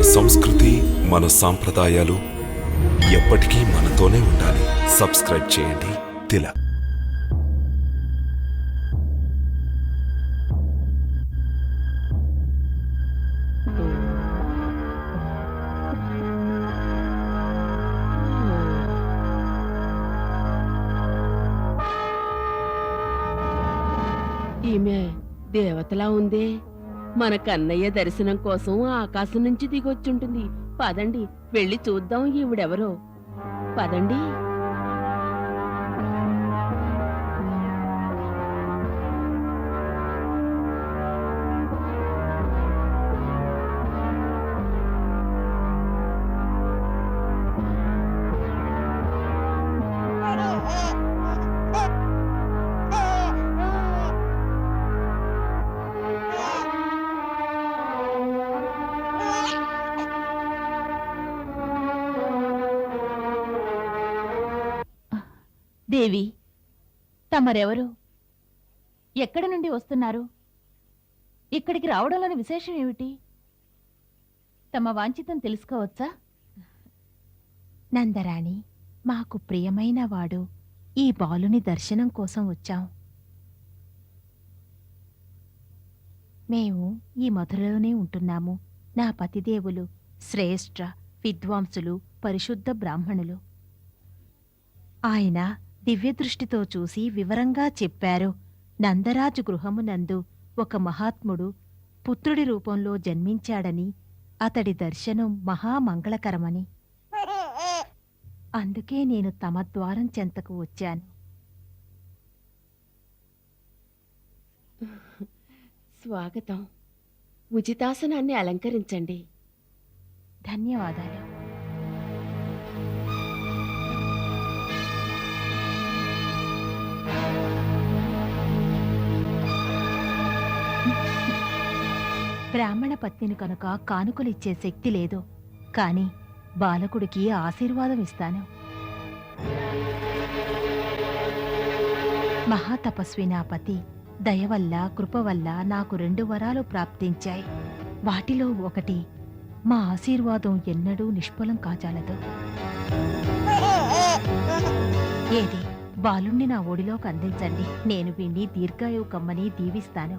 మన సంస్కృతి మన సాంప్రదాయాలు ఎప్పటికీ మనతోనే ఉండాలి. సబ్స్క్రైబ్ చేయండి. తిలక్ ఈమె దేవతలా ఉందే. మన కన్నయ్య దర్శనం కోసం ఆకాశం నుంచి దిగొచ్చుంటుంది. పదండి వెళ్ళి చూద్దాం ఈవిడెవరో. పదండి. దేవి? తమరెవరు? ఎక్కడి నుండి వస్తున్నారు? ఇక్కడికి రావడంలోని విశేషం ఏమిటి? తమ వాంఛితం తెలుసుకోవచ్చా? నందరాణి మాకు ప్రియమైన వాడు ఈ బాలుని దర్శనం కోసం వచ్చాం. మేము ఈ మధురలోనే ఉంటున్నాము. నా పతిదేవులు శ్రేష్ఠ విద్వాంసులు పరిశుద్ధ బ్రాహ్మణులు. ఆయన దివ్యదృష్టితో చూసి వివరంగా చెప్పారు. నందరాజు గృహమునందు ఒక మహాత్ముడు పుత్రుడి రూపంలో జన్మించాడని అతడి దర్శనం మహామంగళకరమని. అందుకే నేను తమ ద్వారం చెంతకు వచ్చాను. స్వాగతం. ఉచితాసనాన్ని అలంకరించండి. ధన్యవాదాలు. బ్రాహ్మణ పత్నిని కనుక కానుకలిచ్చే శక్తి లేదు. కాని బాలకుడికి ఆశీర్వాదం ఇస్తాను. మహాతపస్వి నా పతి దయ వల్ల కృప వల్ల నాకు రెండు వరాలు ప్రాప్తించాయి. వాటిలో ఒకటి మా ఆశీర్వాదం ఎన్నడూ నిష్ఫలం కాజాలదు. ఏది? బాలుణ్ణి నా ఒడిలోకి అందించండి. నేను వీణ్ణి దీర్ఘాయువు కమ్మని దీవిస్తాను.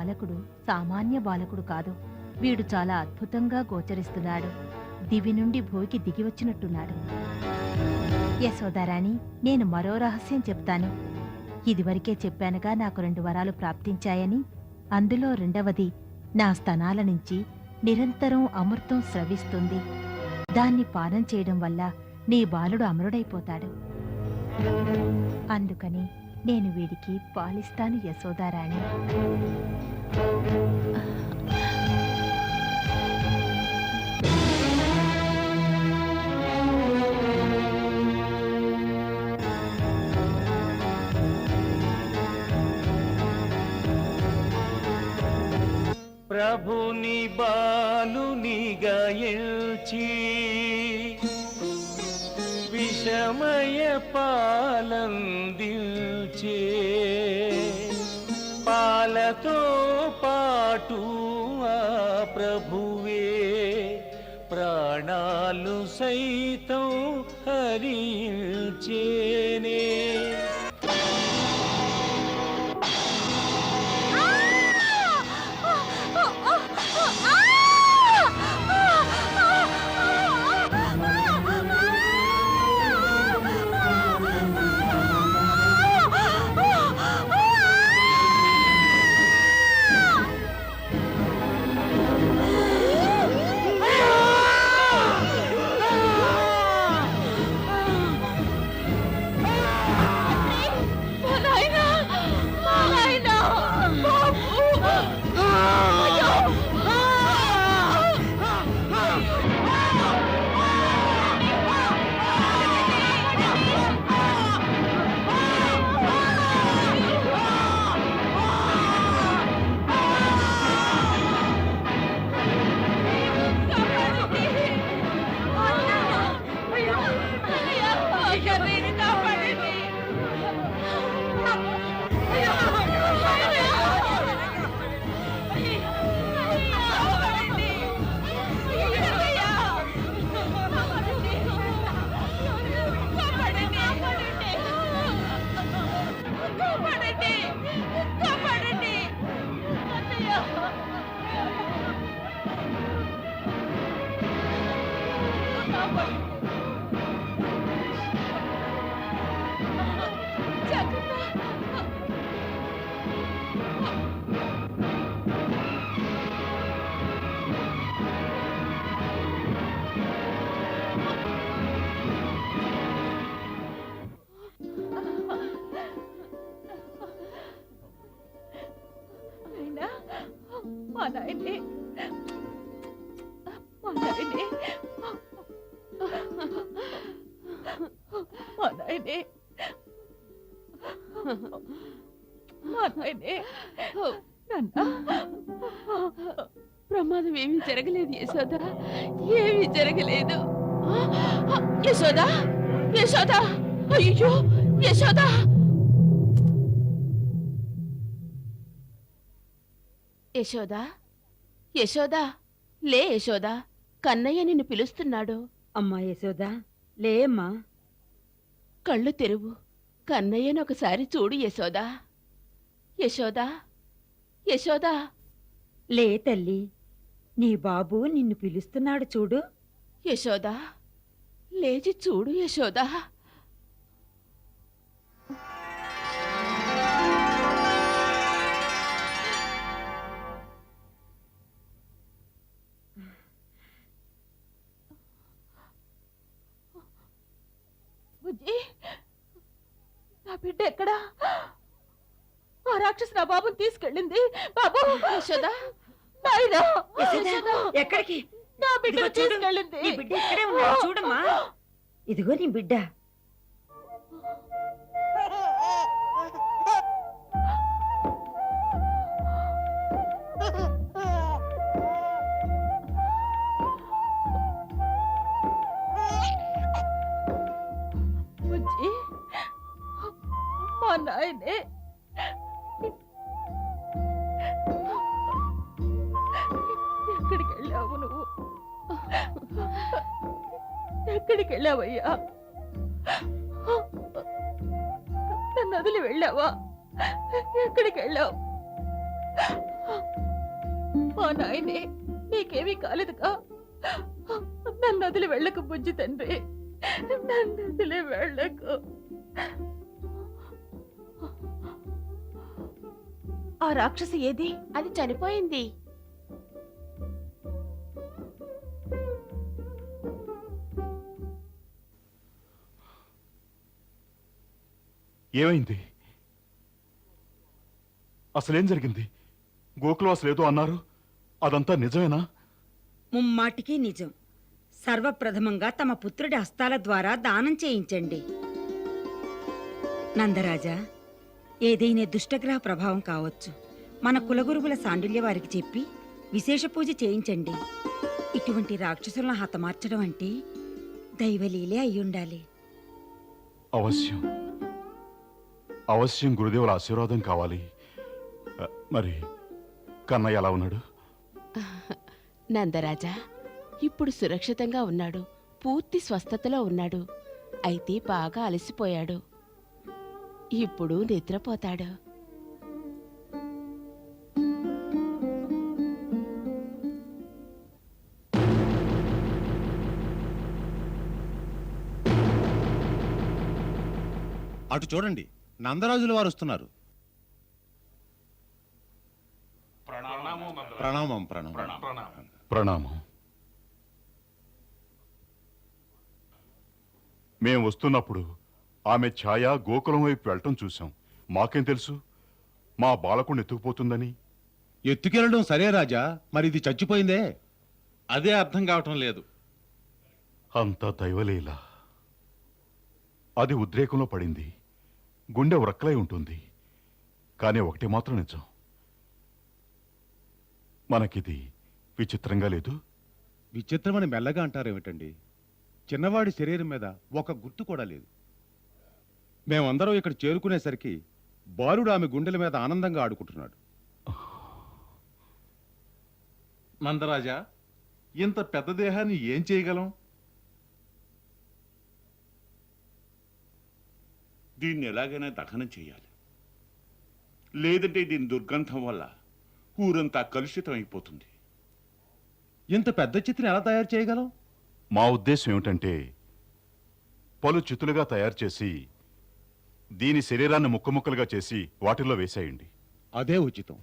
బాలకుడు సామాన్య బాలకుడు కాదు. వీడు చాలా అద్భుతంగా గోచరిస్తున్నాడు. దివి నుండి భూమికి దిగి వచ్చినట్టున్నాడు. యశోదారాణి నేను మరో రహస్యం చెప్తాను. ఇదివరకే చెప్పానుగా నాకు రెండు వరాలు ప్రాప్తించాయని. అందులో రెండవది నా స్తనాల నుంచి నిరంతరం అమృతం స్రవిస్తుంది. దాన్ని పానం చేయడం వల్ల నీ బాలుడు అమరుడైపోతాడు. అందుకని నేను వీడికి పాలిస్తాను యశోదారాణి ప్రభుని బాలునిగా ఎల్చి విషమయ పాలందిల్ పాలందిల్చే పాలతో పాటు ఆ ప్రభువే ప్రాణాలు సైతం హరించేనే. నాయనే మా నాయనే మా నాయనే మా నాయనే నాన్న. ప్రమాదం ఏమీ జరగలేదు యశోద. ఏమీ జరగలేదు. యశోద? యశోద? అయ్యో యశోద? యశోద? యశోద లే యశోద కన్నయ్య నిన్ను పిలుస్తున్నాడు. అమ్మా యశోదా లేమ్మా కళ్ళు తెరువు కన్నయ్యను ఒకసారి చూడు యశోదా. యశోదా యశోదా. లే తల్లి నీ బాబు నిన్ను పిలుస్తున్నాడు చూడు. యశోదా లేచి చూడు యశోదా. బుజ్జి నా బిడ్డ ఎక్కడా? ఆ రాక్షసు నా బాబుని తీసుకెళ్ళింది. బాబు! యశోదా! నాయనా! యశోదా, ఎక్కడికి? నా ఇదిగో బిడ్డ చూడు, తీసుకెళ్ళింది. నీ బిడ్డ ఇక్కడే ఉన్నాడు. చూడమ్మా. ఇదిగో నీ బిడ్డ. వెళ్ళావయ్యా. నన్ను వదిలి వెళ్ళావా? ఎక్కడికి వెళ్ళావు? మా నాయనే నీకేమీ కాలేదుగా? నన్ను వదిలి వెళ్ళకు బుజ్జి తండ్రి. నన్ను వదిలి వెళ్ళకు. ఆ రాక్షసి ఏది? అది చనిపోయింది. ఏమైంది? అసలేం జరిగింది? గోకులం అసలేదో అన్నారు? అదంతా నిజమేనా? ముమ్మాటికి నిజం. సర్వప్రథమంగా తమ పుత్రుడి హస్తాల ద్వారా దానం చేయించండి. నందరాజా ఏదైనా దుష్టగ్రహ ప్రభావం కావచ్చు. మన కులగురువుల సాండిల్య వారికి చెప్పి విశేష పూజ చేయించండి. ఇటువంటి రాక్షసులను హతమార్చడం అంటే దైవలీలే అయ్యుండాలి. అవశ్యం. అవశ్యం గురుదేవుల ఆశీర్వాదం కావాలి. మరి కన్నయ్య ఎలా ఉన్నాడు? నందరాజా ఇప్పుడు సురక్షితంగా ఉన్నాడు. పూర్తి స్వస్థతలో ఉన్నాడు. అయితే బాగా అలసిపోయాడు. ఇప్పుడు నిద్రపోతాడు. అటు చూడండి. నందరాజుల వారు వస్తున్నారు. ప్రణామం ప్రణామం ప్రణామం. మేం వస్తున్నప్పుడు ఆమె ఛాయ గోకులం వైపు వెళ్ళటం చూశాం. మాకేం తెలుసు? మా బాలకుడిని ఎత్తుకుపోతుందని. ఎత్తుకెళ్ళడం సరే రాజా మరి ఇది చచ్చిపోయిందే? అదే అర్థం కావటం లేదు. అంత దైవలీల. అది ఉద్రేకంలో పడింది. గుండె ఉరక్కలై ఉంటుంది. కానీ ఒకటి మాత్రం నిజం. మనకిది విచిత్రంగా లేదు? విచిత్రమని మెల్లగా అంటారేమిటండి? చిన్నవాడి శరీరం మీద ఒక గుర్తు కూడా లేదు. మేమందరం ఇక్కడ చేరుకునేసరికి బాలుడు ఆమె గుండెల మీద ఆనందంగా ఆడుకుంటున్నాడు. నందరాజా ఇంత పెద్ద దేహాన్ని ఏం చేయగలం? దీన్ని ఎలాగైనా దహనం చేయాలి. లేదంటే దీని దుర్గంధం వల్ల ఊరంతా కలుషితం అయిపోతుంది. ఇంత పెద్ద చిత్రం ఎలా తయారు చేయగలం? మా ఉద్దేశం ఏమిటంటే పలు చితులుగా తయారు చేసి దీని శరీరాన్ని ముక్కముక్కలుగా చేసి వాటిల్లో వేసేయండి. అదే ఉచితం.